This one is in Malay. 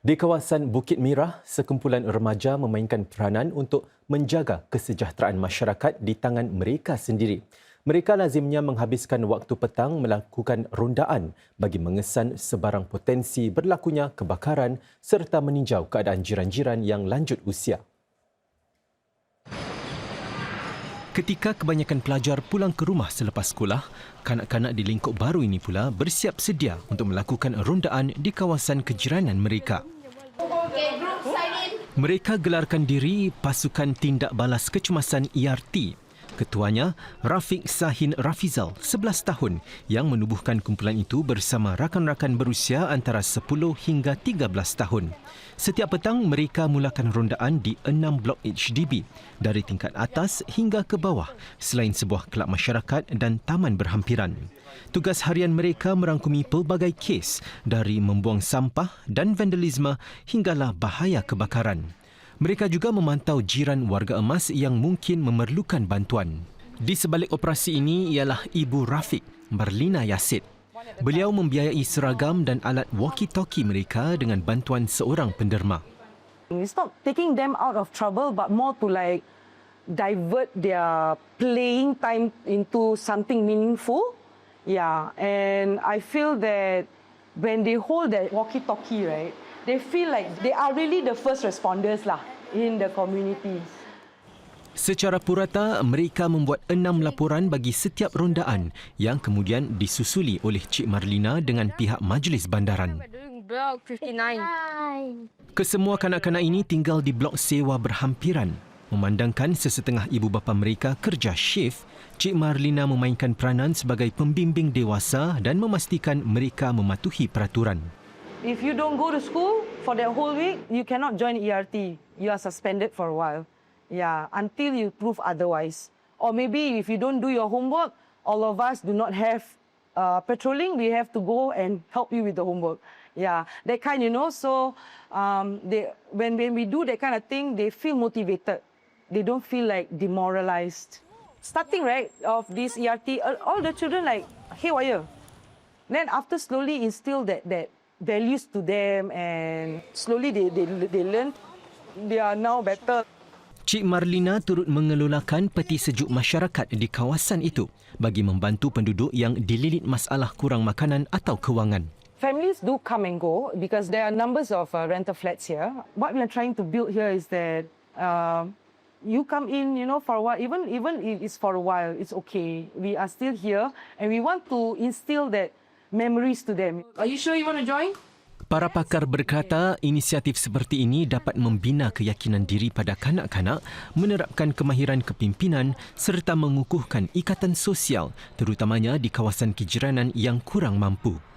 Di kawasan Bukit Mirah, sekumpulan remaja memainkan peranan untuk menjaga kesejahteraan masyarakat di tangan mereka sendiri. Mereka lazimnya menghabiskan waktu petang melakukan rondaan bagi mengesan sebarang potensi berlakunya kebakaran serta meninjau keadaan jiran-jiran yang lanjut usia. Ketika kebanyakan pelajar pulang ke rumah selepas sekolah, kanak-kanak di lingkup baru ini pula bersiap sedia untuk melakukan rondaan di kawasan kejiranan mereka. Mereka gelarkan diri Pasukan Tindak Balas Kecemasan ERT Ketuanya, Rafiq Sahin Rafizal, 11 tahun yang menubuhkan kumpulan itu bersama rakan-rakan berusia antara 10 hingga 13 tahun. Setiap petang mereka mulakan rondaan di 6 blok HDB dari tingkat atas hingga ke bawah selain sebuah kelab masyarakat dan taman berhampiran. Tugas harian mereka merangkumi pelbagai kes dari membuang sampah dan vandalisme hinggalah bahaya kebakaran. Mereka juga memantau jiran warga emas yang mungkin memerlukan bantuan. Di sebalik operasi ini ialah Ibu Rafiq, Marlina Yasid. Beliau membiayai seragam dan alat walkie-talkie mereka dengan bantuan seorang penderma. It's not taking them out of trouble, but more to like divert their playing time into something meaningful. Yeah, and I feel that when they hold that walkie-talkie, right, they feel like they are really the first responders lah in the community. Secara purata, mereka membuat enam laporan bagi setiap rondaan yang kemudian disusuli oleh Cik Marlina dengan pihak majlis bandaran. Block 59. Kesemua kanak-kanak ini tinggal di blok sewa berhampiran. Memandangkan sesetengah ibu bapa mereka kerja shift, Cik Marlina memainkan peranan sebagai pembimbing dewasa dan memastikan mereka mematuhi peraturan. If you don't go to school for that whole week, you cannot join ERT. You are suspended for a while. Yeah, until you prove otherwise. Or maybe if you don't do your homework, all of us do not have uh, patrolling, we have to go and help you with the homework. Yeah, that kind, you know. So um, they, when, when we do that kind of thing, they feel motivated. They don't feel like demoralized. Starting, right, of this ERT, uh, all the children like haywire. Then after slowly instill that, that values to them and slowly they, they, they learn, they are now better. Cik Marlina turut mengelolakan peti sejuk masyarakat di kawasan itu bagi membantu penduduk yang dililit masalah kurang makanan atau kewangan. Families do come and go because there are numbers of uh, rental flats here. What we are trying to build here is that uh, you come in, you know, for a while, even even if it's for a while, it's okay. We are still here, and we want to instill that memories to them. Are you sure you want to join? Para pakar berkata inisiatif seperti ini dapat membina keyakinan diri pada kanak-kanak, menerapkan kemahiran kepimpinan serta mengukuhkan ikatan sosial terutamanya di kawasan kejiranan yang kurang mampu.